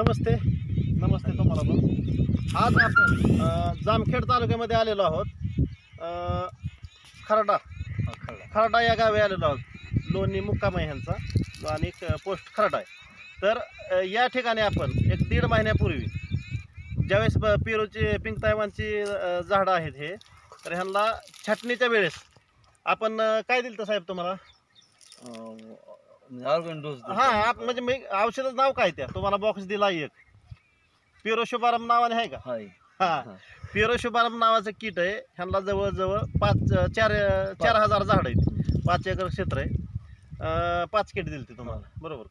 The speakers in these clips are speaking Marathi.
नमस्ते. नमस्ते तुम्हाला पण. आज आपण जामखेड तालुक्यामध्ये आलेलो आहोत. अ, खरडा. खरडा या गावी आलेलो आहोत. लोणी मुक्काम आहे ह्यांचा. आणि पोस्ट खरडा आहे. तर या ठिकाणी आपण एक दीड महिन्यापूर्वी ज्यावेळेस ब- पेरूची पिंक तायवानची झाडं आहेत हे तर ह्यांना छाटणीच्या वेळेस आपण काय दिलं साहेब तुम्हाला? ऑर्गन डोस हा आप- म्हणजे मी औषधाचं नाव काय त्या? तुम्हाला बॉक्स दिला एक. पिरो शुभारंभ नावाने आहे का? हाय. हा. पिरो शुभारंभ नावाचं किट आहे. ह्यांना जवळजवळ पाच चार चार हजार झाड आहेत. पाच एकर क्षेत्र आहे. अं, पाच किट दिली तुम्हाला. बरोबर.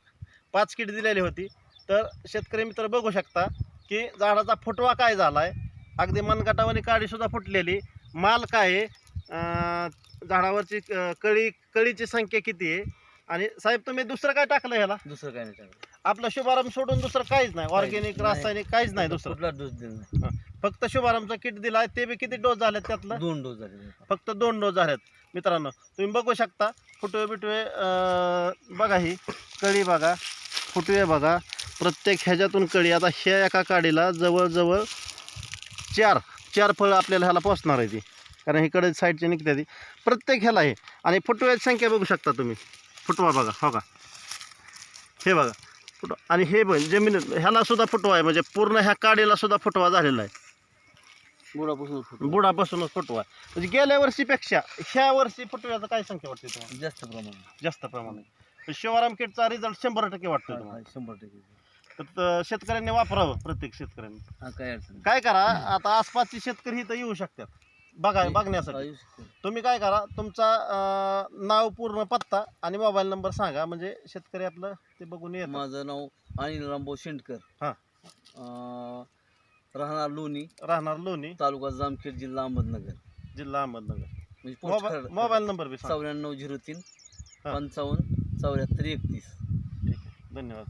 पाच किट दिलेली होती. तर शेतकरी मित्र बघू शकता की झाडाचा फुटवा काय झाला आहे अगदी मनगटावानी काडी सुद्धा फुटलेली. माल काय आहे? अं, झाडावरची अं, कळी कळीची संख्या किती आहे? आणि साहेब तुम्ही दुसरं काय टाकलं ह्याला? दुसरं काय नाही टाकलं. आपलं शुभारंभ सोडून दुसरं काहीच नाही. ऑर्गॅनिक नाही. रासायनिक काहीच नाही दुसरं. कुठला डोस दिला नाही. फक्त शुभारंभचा किट दिलाय. ते बी किती डोस झाले त्यातलं? दोन डोस झाले फक्त दोन डोस झालेत. मित्रांनो तुम्ही बघू शकता. फुटवे बिटवे अं, बघा ही. कळी बघा. फुटवे बघा. प्रत्येक ह्याच्यातून कळी. आता ह्या एका काडीला जवळजवळ चार चार फळं आपल्याला ह्याला पोचणार आहे ती. कारण इकडे साईडचे निघते ती. प्रत्येक ह्याला आहे आणि फुटव्याची संख्या बघू शकता तुम्ही. फुटवा बघा हो का? हे बघा फुटवा. आणि हे पण जमिनीत ह्याला सुद्धा फुटवा आहे म्हणजे पूर्ण ह्या काडीला सुद्धा फुटवा झालेला आहे. बुडापासून. बुडापासूनच फुटवा. म्हणजे गेल्या वर्षीपेक्षा ह्या वर्षी फुटव्याचं काय संख्या वाटते तुम्हाला? जास्त प्रमाणात. जास्त प्रमाणात. शिवराम किटचा रिझल्ट शंभर टक्के वाटतो तुम्हाला. शंभर टक्के. तर त- शेतकऱ्यांनी वापरावं प्रत्येक शेतकऱ्यांनी. काय. काय करा आता आसपासचे शेतकरी इथं येऊ शकतात. बघा बघण्यासाठी. तुम्ही काय करा तुमचा अं, नाव पूर्ण पत्ता आणि मोबाईल नंबर सांगा म्हणजे शेतकरी आपलं ते बघून येतात. माझं नाव अनिल रामभाऊ शेंडकर. हा. अं, राहणार लोणी राहणार लोणी. तालुका जामखेड जिल्हा अहमदनगर. जिल्हा अहमदनगर. म्हणजे मोबाईल मोबाईल नंबर बी सांगा. चौऱ्याण्णव झिरो तीन हा. पंचावन्न चौऱ्याहत्तर एकतीस. ठीक आहे. धन्यवाद.